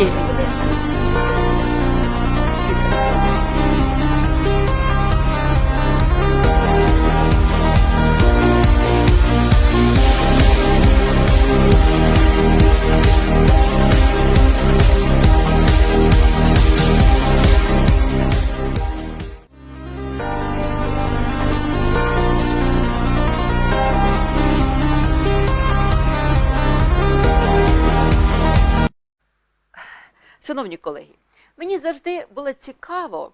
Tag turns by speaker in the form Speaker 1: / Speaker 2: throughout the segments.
Speaker 1: і буде. Шановні колеги, мені завжди було цікаво,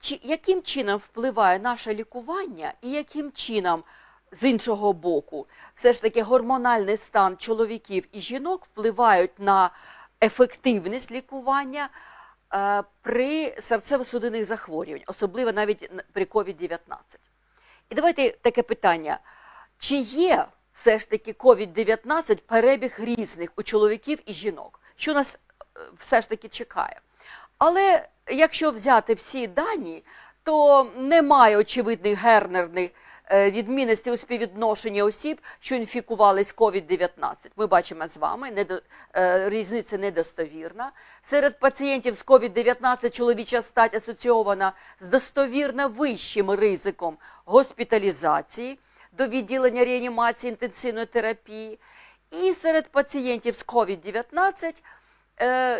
Speaker 1: чи, яким чином впливає наше лікування і яким чином, з іншого боку, все ж таки гормональний стан чоловіків і жінок впливають на ефективність лікування е, при серцево-судинних захворюваннях, особливо навіть при COVID-19. І давайте таке питання: чи є все ж таки COVID-19 перебіг різних у чоловіків і жінок? Що нас все ж таки чекає? Але якщо взяти всі дані, то немає очевидних гернерних е, відмінностей у співвідношенні осіб, що інфікувались COVID-19. Ми бачимо з вами, недо, е, різниця недостовірна. Серед пацієнтів з COVID-19 чоловіча стать асоційована з достовірно вищим ризиком госпіталізації до відділення реанімації інтенсивної терапії. І серед пацієнтів з COVID-19 е,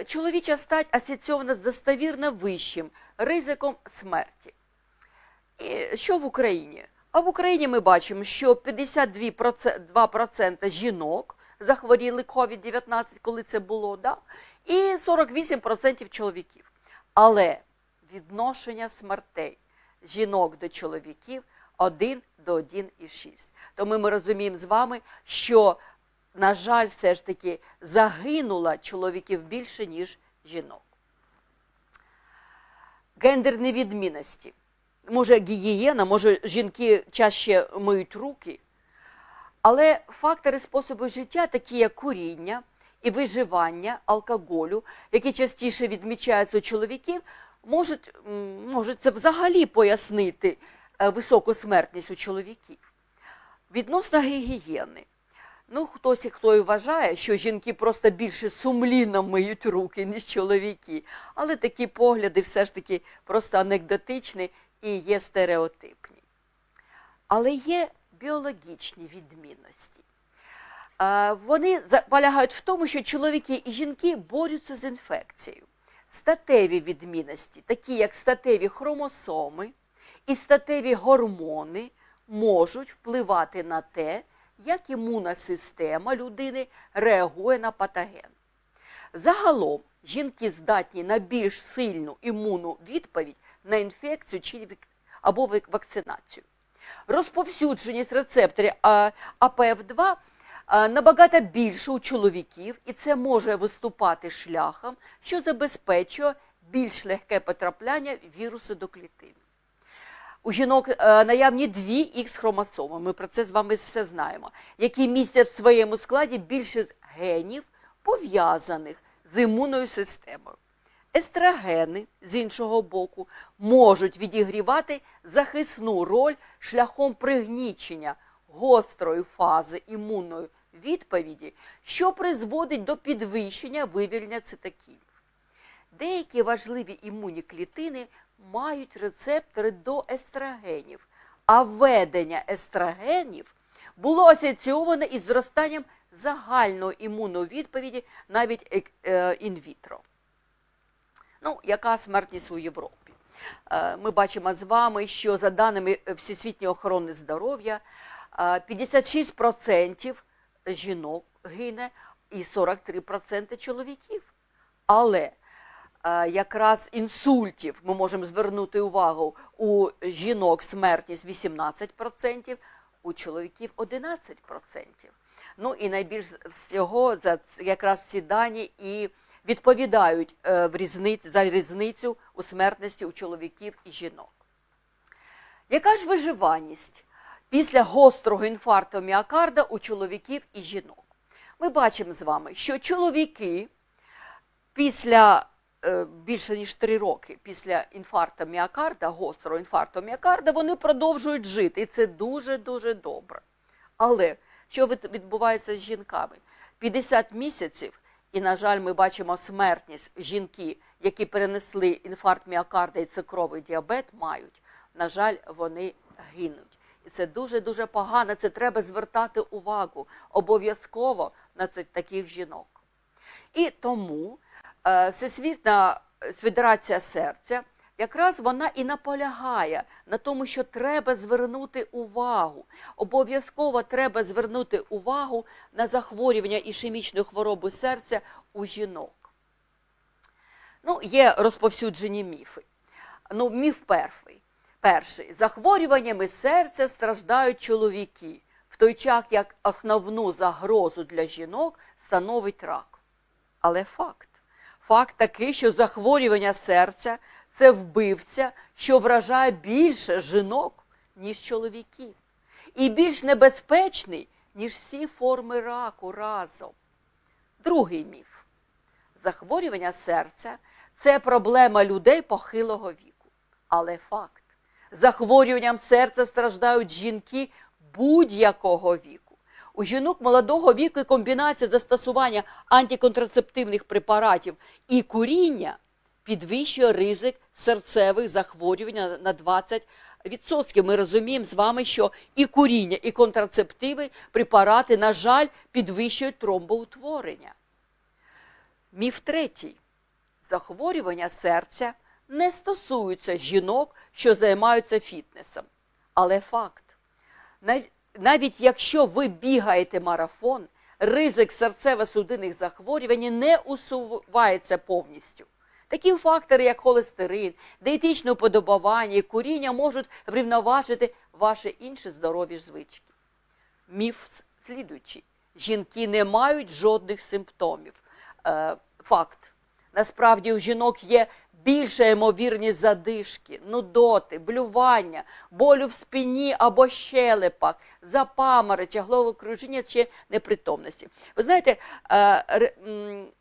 Speaker 1: чоловіча стать асоційована з достовірно вищим ризиком смерті. І що в Україні? А в Україні ми бачимо, що 52% 2% жінок захворіли COVID-19, коли це було, да? і 48% чоловіків. Але відношення смертей жінок до чоловіків 1 до 1,6. Тому ми розуміємо з вами, що, на жаль, все ж таки загинуло чоловіків більше, ніж жінок. Гендерні відмінності. Може, гігієна, може, жінки чаще миють руки. Але фактори способу життя, такі як куріння і виживання, алкоголю, які частіше відмічаються у чоловіків, можуть, можуть це взагалі пояснити е, високу смертність у чоловіків. Відносно гігієни. Ну, хтось і хто і вважає, що жінки просто більше сумлінно миють руки, ніж чоловіки. Але такі погляди все ж таки просто анекдотичні і є стереотипні. Але є біологічні відмінності. Вони полягають в тому, що чоловіки і жінки борються з інфекцією. Статеві відмінності, такі як статеві хромосоми і статеві гормони, можуть впливати на те, як імунна система людини реагує на патоген. Загалом жінки здатні на більш сильну імунну відповідь на інфекцію чи або вакцинацію. Розповсюдженість рецепторів АПФ2 набагато більше у чоловіків, і це може виступати шляхом, що забезпечує більш легке потрапляння вірусу до клітин. У жінок е, наявні дві х хромосоми, ми про це з вами все знаємо, які містять в своєму складі більше з генів, пов'язаних з імунною системою. Естрогени, з іншого боку, можуть відігрівати захисну роль шляхом пригнічення гострої фази імунної відповіді, що призводить до підвищення вивільнення цитокінів. Деякі важливі імунні клітини мають рецептори до естрогенів, а введення естрогенів було асоційоване із зростанням загальної імунної відповіді навіть е, інвітро. Ну, яка смертність у Європі? Е, Ми бачимо з вами, що за даними Всесвітньої охорони здоров'я, е, 56% жінок гине і 43% чоловіків. Але е, якраз інсультів ми можемо звернути увагу у жінок смертність 18%, у чоловіків 11%. Ну і найбільш всього за якраз ці дані і відповідають е, в різниць, за різницю у смертності у чоловіків і жінок. Яка ж виживаність після гострого інфаркту міокарда у чоловіків і жінок? Ми бачимо з вами, що чоловіки після е, більше ніж 3 роки після інфаркту міокарда, гострого інфаркту міокарда, вони продовжують жити. І це дуже-дуже добре. Але що відбувається з жінками? 50 місяців І, на жаль, ми бачимо смертність жінки, які перенесли інфаркт міокарда і цукровий діабет, мають. На жаль, вони гинуть. І це дуже-дуже погано. Це треба звертати увагу обов'язково на це, таких жінок. І тому е, Всесвітня Федерація серця якраз вона і наполягає на тому, що треба звернути увагу. Обов'язково треба звернути увагу на захворювання ішемічної хвороби серця у жінок. Ну, є розповсюджені міфи. Ну, міф перший. Перший. Захворюваннями серця страждають чоловіки, в той час як основну загрозу для жінок становить рак. Але факт. Факт такий, що захворювання серця це вбивця, що вражає більше жінок, ніж чоловіків. І більш небезпечний, ніж всі форми раку разом. Другий міф. Захворювання серця це проблема людей похилого віку. Але факт. Захворюванням серця страждають жінки будь-якого віку. У жінок молодого віку і комбінація застосування антиконтрацептивних препаратів і куріння підвищує ризик серцевих захворювань на 20%. Ми розуміємо з вами, що і куріння, і контрацептиви, препарати, на жаль, підвищують тромбоутворення. Міф третій. Захворювання серця не стосуються жінок, що займаються фітнесом. Але факт. Нав- Навіть якщо ви бігаєте марафон, ризик серцево-судинних захворювань не усувається повністю. Такі фактори, як холестерин, диетичне уподобання і куріння можуть врівноважити ваші інші здорові звички. Міф слідуючий. Жінки не мають жодних симптомів. Е, факт. Насправді у жінок є більша ймовірність задишки, нудоти, блювання, болю в спині або щелепах, запамороча, головокружіння чи непритомності. Ви знаєте, е,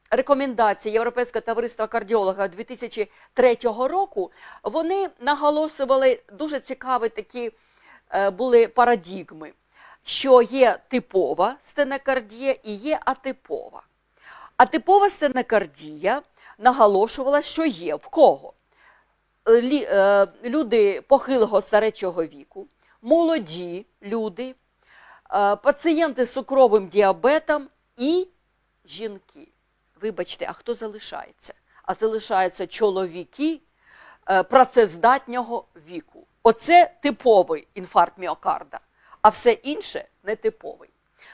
Speaker 1: рекомендації Європейського товариства кардіолога 2003 року вони наголошували дуже цікаві такі е, були парадігми, що є типова стенокардія і є атипова. А типова стенокардія наголошувала, що є в кого? Лі- е, Люди похилого старечого віку, молоді люди, е, пацієнти з цукровим діабетом і жінки. Вибачте, а хто залишається? А залишаються чоловіки е, працездатнього віку. Оце типовий інфаркт міокарда, а все інше нетиповий.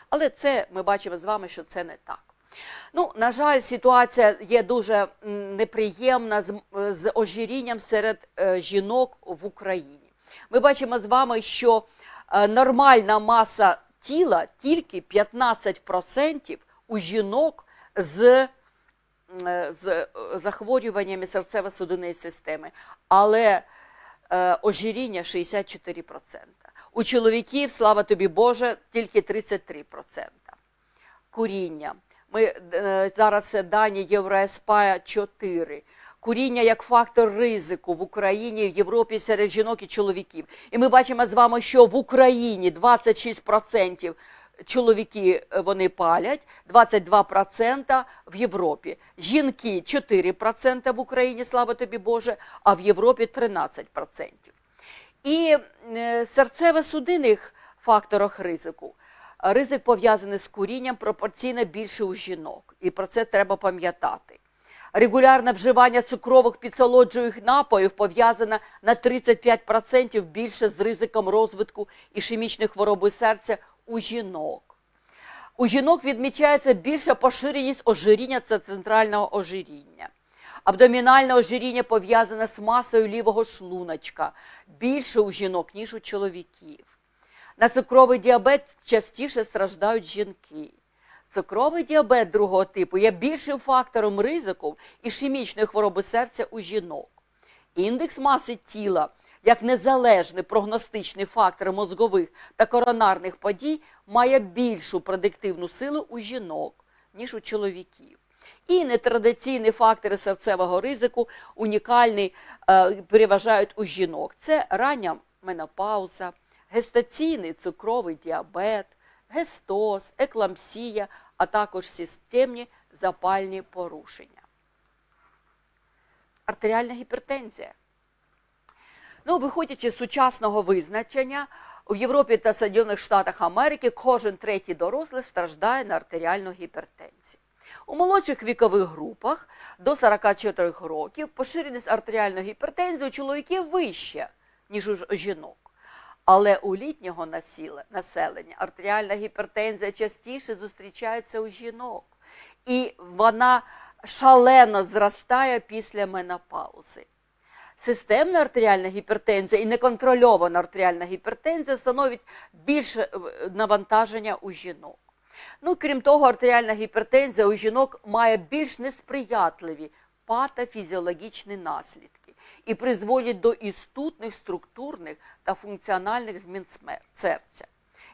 Speaker 1: Але це ми бачимо з вами, що це не так. Ну, на жаль, ситуація є дуже неприємна з, з ожирінням серед е, жінок в Україні. Ми бачимо з вами, що е, нормальна маса тіла тільки 15% у жінок з, е, з захворюваннями серцево-судинної системи, але е, ожиріння 64%. У чоловіків, слава тобі Боже, тільки 33%. Куріння. Ми е, зараз дані Євроеспая 4. Куріння як фактор ризику в Україні, в Європі серед жінок і чоловіків. І ми бачимо з вами, що в Україні 26% чоловіки е, вони палять, 22% в Європі. Жінки 4% в Україні, слава тобі Боже, а в Європі 13%. І е, серцево-судинних факторах ризику. Ризик пов'язаний з курінням пропорційно більше у жінок. І про це треба пам'ятати. Регулярне вживання цукрових підсолоджуючих напоїв пов'язане на 35% більше з ризиком розвитку ішемічної хвороби серця у жінок. У жінок відмічається більша поширеність ожиріння це центрального ожиріння. Абдомінальне ожиріння пов'язане з масою лівого шлуночка більше у жінок, ніж у чоловіків. На цукровий діабет частіше страждають жінки. Цукровий діабет другого типу є більшим фактором ризику ішемічної хвороби серця у жінок. Індекс маси тіла як незалежний прогностичний фактор мозгових та коронарних подій має більшу предиктивну силу у жінок, ніж у чоловіків. І нетрадиційні фактори серцевого ризику унікальні е, переважають у жінок. Це рання менопауза, гестаційний цукровий діабет, гестоз, еклампсія, а також системні запальні порушення. Артеріальна гіпертензія. Ну, виходячи з сучасного визначення, у Європі та Сполучених Штатах Америки кожен третій дорослий страждає на артеріальну гіпертензію. У молодших вікових групах до 44 років поширеність артеріальної гіпертензії у чоловіків вища, ніж у жінок. Але у літнього населення артеріальна гіпертензія частіше зустрічається у жінок. І вона шалено зростає після менопаузи. Системна артеріальна гіпертензія і неконтрольована артеріальна гіпертензія становить більше е, навантаження у жінок. Ну, крім того, артеріальна гіпертензія у жінок має більш несприятливі патофізіологічні наслідки і призводять до істутних структурних та функціональних змін серця.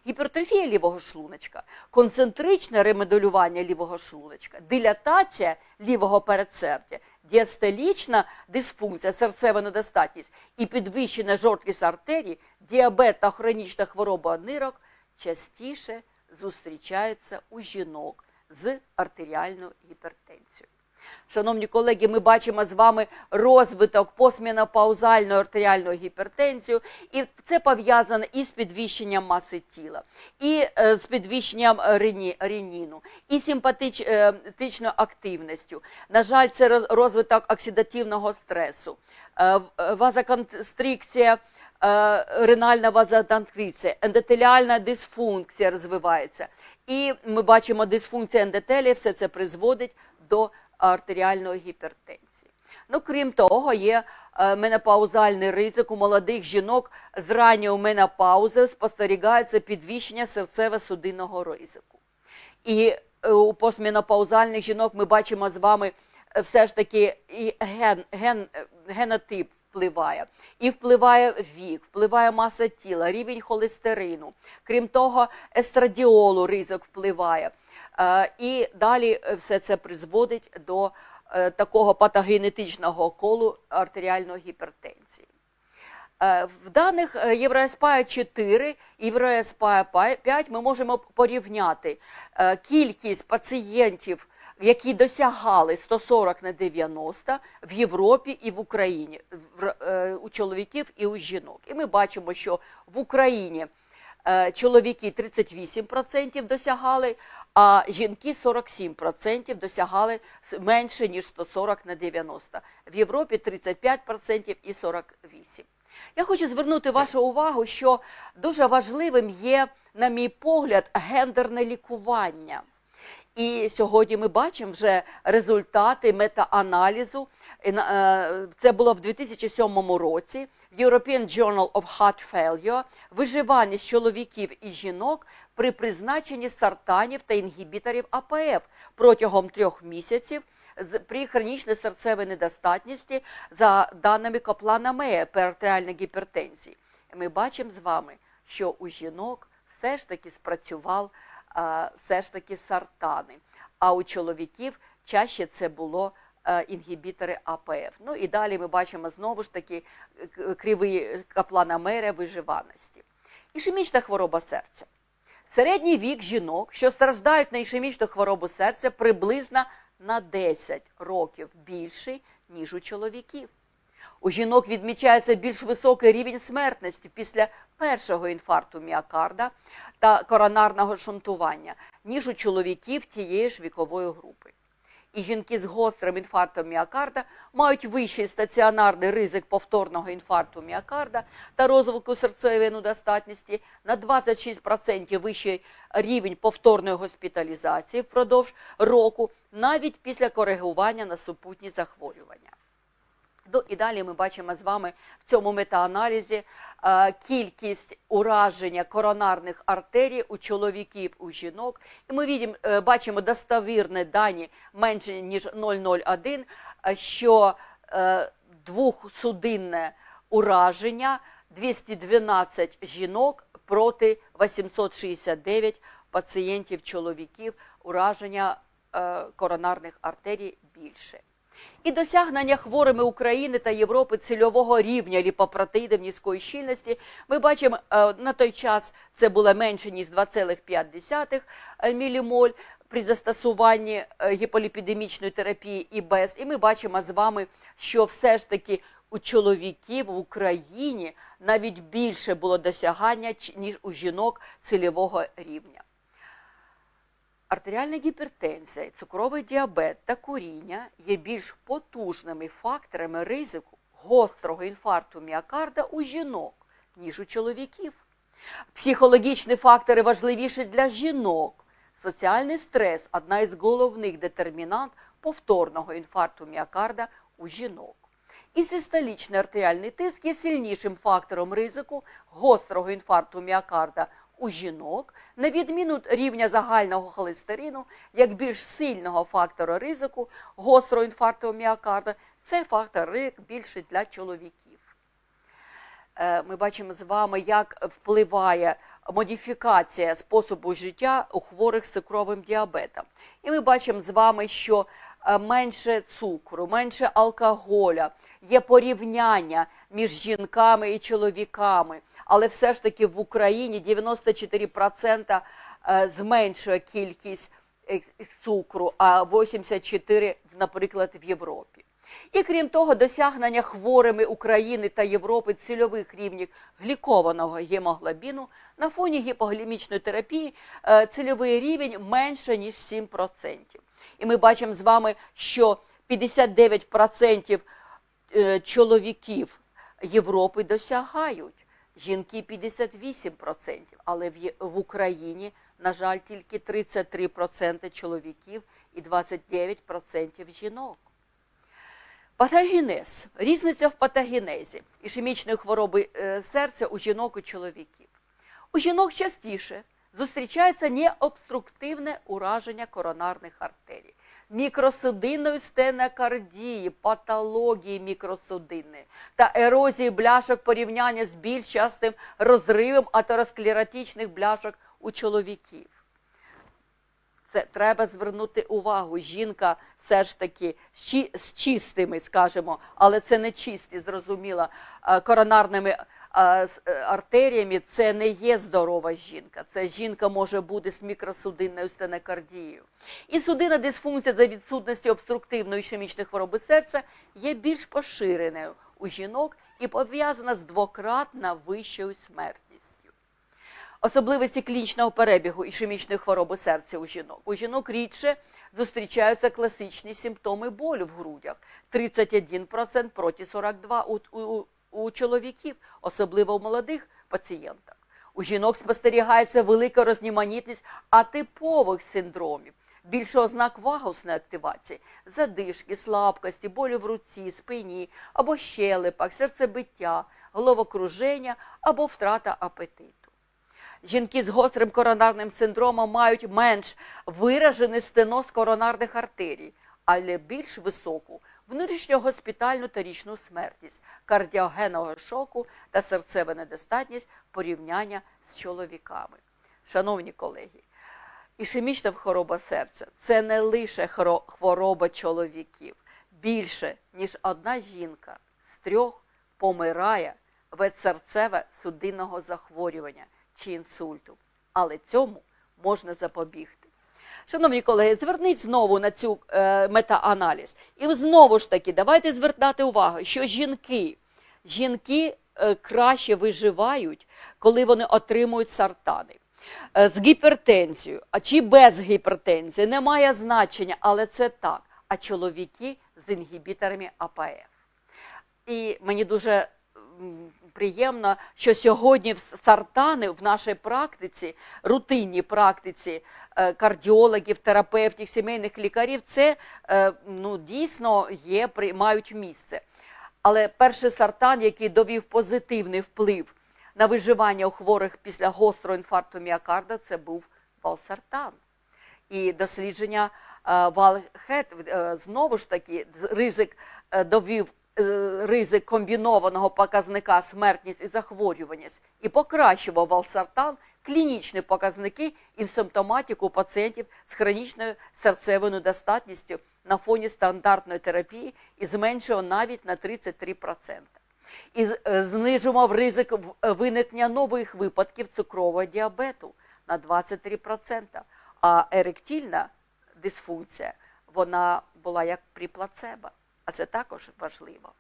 Speaker 1: Гіпертрофія лівого шлуночка, концентричне ремоделювання лівого шлуночка, дилатація лівого передсердя, діастолічна дисфункція, серцева недостатність і підвищена жорсткість артерій, діабет та хронічна хвороба нирок частіше зустрічаються у жінок з артеріальною гіпертензією. Шановні колеги, ми бачимо з вами розвиток постменопаузальної артеріальної гіпертензії, і це пов'язано і з підвищенням маси тіла, і е, з підвищенням е, реніну, і симпатичною активністю. На жаль, це розвиток оксидативного стресу, е, е, вазоконстрикція е, ренальна вазодонкриція, ендотеліальна дисфункція розвивається. І ми бачимо дисфункція ендотелія, все це призводить до артеріальної гіпертензії. Ну, крім того, є е, менопаузальний ризик у молодих жінок з ранньою менопаузою спостерігається підвищення серцево-судинного ризику. І е, у постменопаузальних жінок ми бачимо з вами е, все ж таки і ген, ген, генотип впливає, і впливає вік, впливає маса тіла, рівень холестерину. Крім того, естрадіолу ризик впливає. Е, І далі е, все це призводить до е, такого патогенетичного колу артеріальної гіпертензії. В даних Євроеспая 4 і Євроеспая 5 ми можемо порівняти кількість пацієнтів, які досягали 140 на 90 в Європі і в Україні, у чоловіків і у жінок. І ми бачимо, що в Україні чоловіки 38% досягали, а жінки 47% досягали менше, ніж 140 на 90. В Європі 35% і 48%. Я хочу звернути вашу увагу, що дуже важливим є, на мій погляд, гендерне лікування. І сьогодні ми бачимо вже результати метааналізу. Е, Це було в 2007 році. В European Journal of Heart Failure виживаність чоловіків і жінок при призначенні сартанів та інгібіторів АПФ протягом трьох місяців при хронічній серцевій недостатності за даними Коплана Мея при гіпертензії. Ми бачимо з вами, що у жінок все ж таки спрацював все ж таки сартани. А у чоловіків чаще це було е, інгібітори АПФ. Ну і далі ми бачимо знову ж таки е, кривий каплана меря виживаності. Ішемічна хвороба серця. Середній вік жінок, що страждають на ішемічну хворобу серця, приблизно на 10 років більший, ніж у чоловіків. У жінок відмічається більш високий рівень смертності після першого інфаркту міокарда та коронарного шунтування, ніж у чоловіків тієї ж вікової групи. І жінки з гострим інфарктом міокарда мають вищий стаціонарний ризик повторного інфаркту міокарда та розвитку серцевої недостатності на 26% вищий рівень повторної госпіталізації впродовж року, навіть після коригування на супутні захворювання. Ну, і далі ми бачимо з вами в цьому метааналізі е, кількість ураження коронарних артерій у чоловіків, у жінок. І ми е, бачимо достовірні дані менше, ніж 0,01, е, що двохсудинне ураження 212 жінок проти 869 пацієнтів чоловіків ураження коронарних артерій більше. І досягнення хворими України та Європи цільового рівня ліпопротеїдів низької щільності. Ми бачимо, е, на той час це було менше, ніж 2,5 мілімоль при застосуванні е, гіполіпідемічної терапії і без. І ми бачимо з вами, що все ж таки у чоловіків в Україні навіть більше було досягання, ніж у жінок цільового рівня. Артеріальна гіпертензія, цукровий діабет та куріння є більш потужними факторами ризику гострого інфаркту міокарда у жінок, ніж у чоловіків. Психологічні фактори важливіші для жінок. Соціальний стрес одна із головних детермінант повторного інфаркту міокарда у жінок. І систолічний артеріальний тиск є сильнішим фактором ризику гострого інфаркту міокарда у жінок, на відміну рівня загального холестерину, як більш сильного фактора ризику гострого інфаркту міокарда, це фактор ризик більше для чоловіків. Е, Ми бачимо з вами, як впливає модифікація способу життя у хворих з цукровим діабетом. І ми бачимо з вами, що е, менше цукру, менше алкоголя, є порівняння між жінками і чоловіками, але все ж таки в Україні 94% е, зменшує кількість е, цукру, а 84%, наприклад, в Європі. І крім того, досягнення хворими України та Європи цільових рівнів глікованого гемоглобіну на фоні гіпоглімічної терапії е, цільовий рівень менше, ніж 7%. І ми бачимо з вами, що 59% е, чоловіків Європи досягають, жінки 58%, але в Україні, на жаль, тільки 33% чоловіків і 29% жінок. Патогенез. Різниця в патогенезі ішемічної хвороби е, серця у жінок і чоловіків. У жінок частіше зустрічається необструктивне ураження коронарних артерій, мікросудинної стенокардії, патології мікросудинної та ерозії бляшок порівняння з більш частим розривом атеросклеротичних бляшок у чоловіків це треба звернути увагу. Жінка все ж таки з чистими, скажімо, але це не чисті, зрозуміло, е, коронарними артеріями. Це не є здорова жінка. Це жінка може бути з мікросудинною стенокардією. І судинна дисфункція за відсутності обструктивної ішемічної хвороби серця є більш поширеною у жінок і пов'язана з двократно вищою смертністю. Особливості клінічного перебігу ішемічної хвороби серця у жінок. У жінок рідше зустрічаються класичні симптоми болю в грудях 31% проти 42% у, у, у чоловіків, особливо у молодих пацієнтах. У жінок спостерігається велика розноманітність атипових синдромів, більше ознак вагусної активації, задишки, слабкості, болю в руці, спині або щелепах, серцебиття, головокруження або втрата апетиту. Жінки з гострим коронарним синдромом мають менш виражений стеноз коронарних артерій, але більш високу внутрішньогоспітальну та річну смертність, кардіогенного шоку та серцеву недостатність порівняння з чоловіками. Шановні колеги, ішемічна хвороба серця це не лише хвороба чоловіків. Більше, ніж одна жінка з трьох помирає від серцево-судинного захворювання чи інсульту. Але цьому можна запобігти. Шановні колеги, зверніть знову на цю е, мета-аналіз. І знову ж таки, давайте звертати увагу, що жінки, жінки е, краще виживають, коли вони отримують сартани. Е, з гіпертензією, а чи без гіпертензії, не має значення, але це так. А чоловіки з інгібіторами АПФ. І мені дуже приємно, що сьогодні сартани в нашій практиці, рутинній практиці е, кардіологів, терапевтів, сімейних лікарів, це е, ну, дійсно є, мають місце. Але перший сартан, який довів позитивний вплив на виживання у хворих після гострого інфаркту міокарда, це був валсартан. І дослідження е, Валхет знову ж таки ризик довів ризик комбінованого показника смертність і захворюваність і покращував валсартан клінічні показники і симптоматику пацієнтів з хронічною серцевою недостатністю на фоні стандартної терапії і зменшує навіть на 33%. І е, знижував ризик е, виникнення нових випадків цукрового діабету на 23%. А еректильна дисфункція вона була як при плацебо, а це також важливо.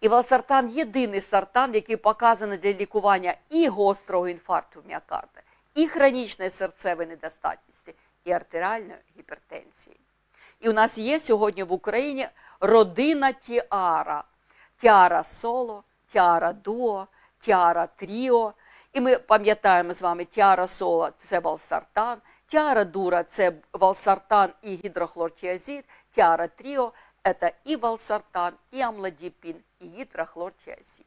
Speaker 1: І валсартан єдиний сартан, який показаний для лікування і гострого інфаркту міокарда, і хронічної серцевої недостатності, і артеріальної гіпертензії. І у нас є сьогодні в Україні родина тіара. Тіара соло, тіара дуо, тіара тріо. І ми пам'ятаємо з вами тіара соло це валсартан, тіара дура це валсартан і гідрохлортіазид, тіара тріо це і валсартан, і амлодіпін, і гідрохлортіазид.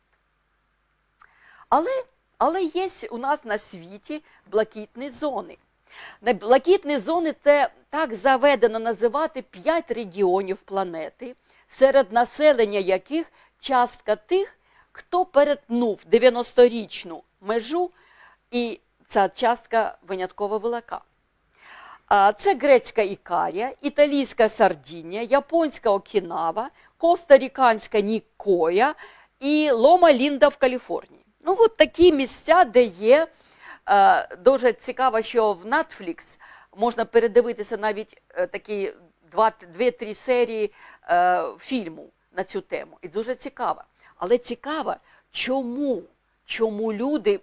Speaker 1: Але, але є у нас на світі блакитні зони. Блакитні зони це так заведено називати п'ять регіонів планети, серед населення яких частка тих, хто перетнув 90-річну межу, і ця частка винятково велика. Це грецька Ікарія, італійська Сардінія, японська Окінава, коста-ріканська Нікоя і Лома Лінда в Каліфорнії. Ну, от такі місця, де є е, дуже цікаво, що в Netflix можна передивитися навіть е, такі дві-три серії е, фільму на цю тему. І дуже цікаво. Але цікаво, чому? Чому люди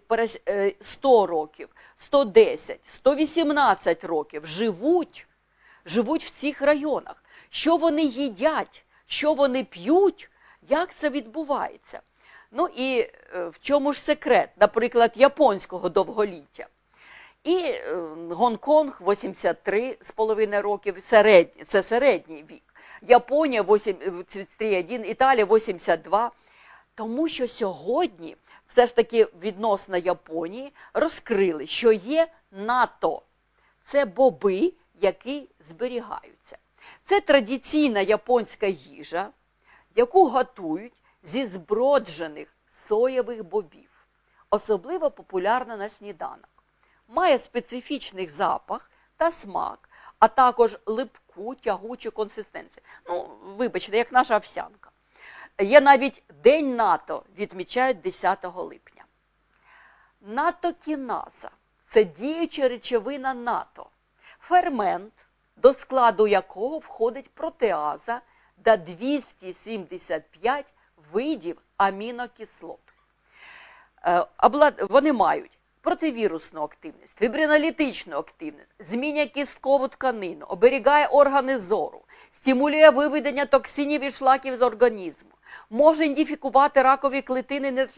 Speaker 1: е, 100 років, 110, 118 років живуть, живуть в цих районах? Що вони їдять, що вони п'ють, як це відбувається? Ну і е, в чому ж секрет, наприклад, японського довголіття? І е, Гонконг 83,5 років, середній, це середній вік. Японія 83,1, Італія 82. Тому що сьогодні все ж таки відносно Японії розкрили, що є НАТО. Це боби, які зберігаються. Це традиційна японська їжа, яку готують зі зброджених соєвих бобів. Особливо популярна на сніданок. Має специфічний запах та смак, а також липку, тягучу консистенцію. Ну, вибачте, як наша овсянка. Є навіть День НАТО, відмічають 10 липня. НАТО-кіназа це діюча речовина НАТО, фермент, до складу якого входить протеаза та 275 видів амінокислот. Е, Вони мають противірусну активність, фібринолітичну активність, змінює кісткову тканину, оберігає органи зору, стимулює виведення токсинів і шлаків з організму, може ідентифікувати ракові клітини,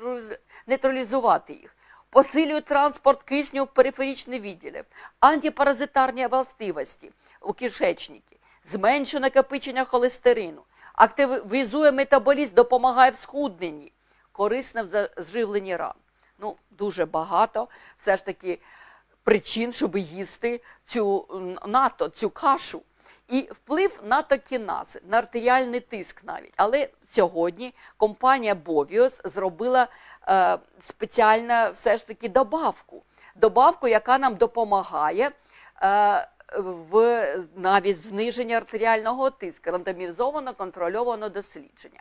Speaker 1: нейтралізувати їх, посилює транспорт кисню в периферичні відділи, антипаразитарні властивості у кишечнику, зменшує накопичення холестерину, активізує метаболізм, допомагає в схудненні, корисне в заживленні ран. Ну, дуже багато все ж таки причин, щоб їсти цю НАТО, цю кашу. І вплив натокінази, на артеріальний тиск навіть. Але сьогодні компанія Bovios зробила е, спеціальну все ж таки добавку. Добавку, яка нам допомагає е, в навіть зниженні артеріального тиску, рандомізовано контрольовано дослідження.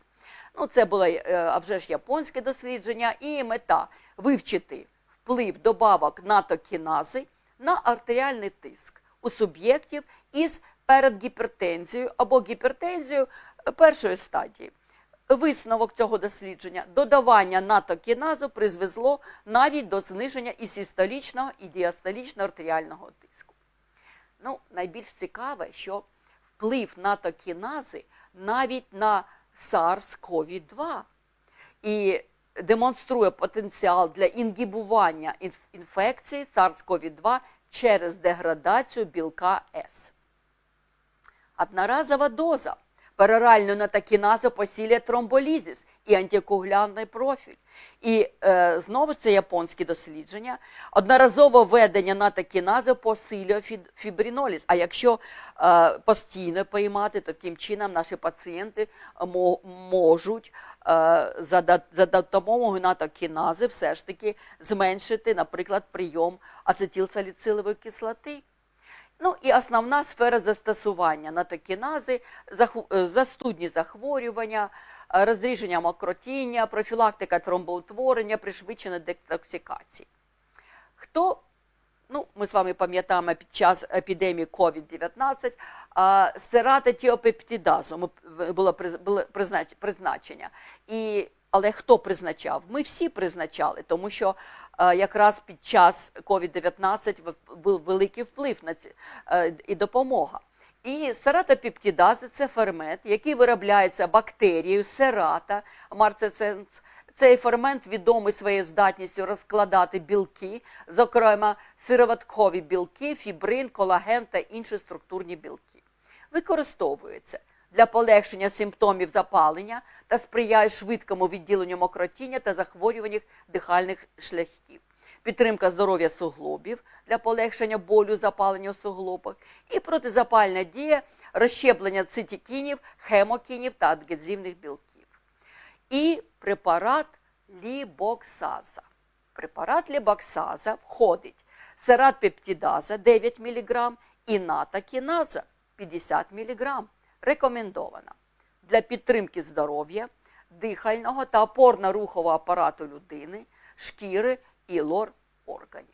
Speaker 1: Ну, це було е, а вже ж японське дослідження, і мета вивчити вплив добавок натокінази на артеріальний тиск у суб'єктів із передгіпертензією або гіпертензією першої стадії. Висновок цього дослідження додавання натокіназу призвело навіть до зниження і систолічного, і діастолічного артеріального тиску. Ну, найбільш цікаве, що вплив натокінази навіть на SARS-CoV-2 і демонструє потенціал для інгібування інф- інфекції SARS-CoV-2 через деградацію білка С. Одноразова доза пероральної натокінази посилює тромболізис і антикоагулянтний профіль. І е, знову ж це японські дослідження. Одноразове введення натокінази посилює фід- фібриноліз. А якщо е, постійно приймати, то таким чином наші пацієнти можуть е, за, да- за допомогою натокінази все ж таки зменшити, наприклад, прийом ацетилсаліцилової кислоти. Ну і основна сфера застосування натокінази, заху- е, застудні захворювання, е, розріження мокротіння, профілактика тромбоутворення, пришвидшена детоксикації. Хто, ну, ми з вами пам'ятаємо під час епідемії COVID-19, а, сератотіопептидазу ми- в- було приз- було признач- призначення. І, але хто призначав? Ми всі призначали, тому що е, якраз під час COVID-19 був великий вплив на ці е, і допомога. І сератопептидази – це фермент, який виробляється бактерією серата марцеценс. Цей фермент відомий своєю здатністю розкладати білки, зокрема сироваткові білки, фібрин, колаген та інші структурні білки. Використовується для полегшення симптомів запалення та сприяє швидкому відділенню мокротіння та захворюваннях дихальних шляхів. Підтримка здоров'я суглобів для полегшення болю запалення у суглобах і протизапальна дія розщеплення цитікінів, хемокінів та адгезивних білків. І препарат лібоксаза. Препарат лібоксаза входить серат пептидаза 9 мг і натакіназа 50 мг. Рекомендована для підтримки здоров'я, дихального та опорно-рухового апарату людини, шкіри і лор органів.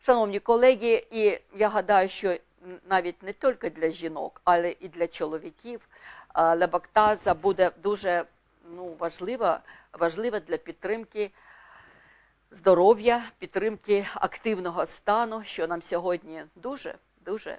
Speaker 1: Шановні колеги, і я гадаю, що навіть не тільки для жінок, але і для чоловіків лебактаза буде дуже ну, важлива, важлива для підтримки здоров'я, підтримки активного стану, що нам сьогодні дуже дуже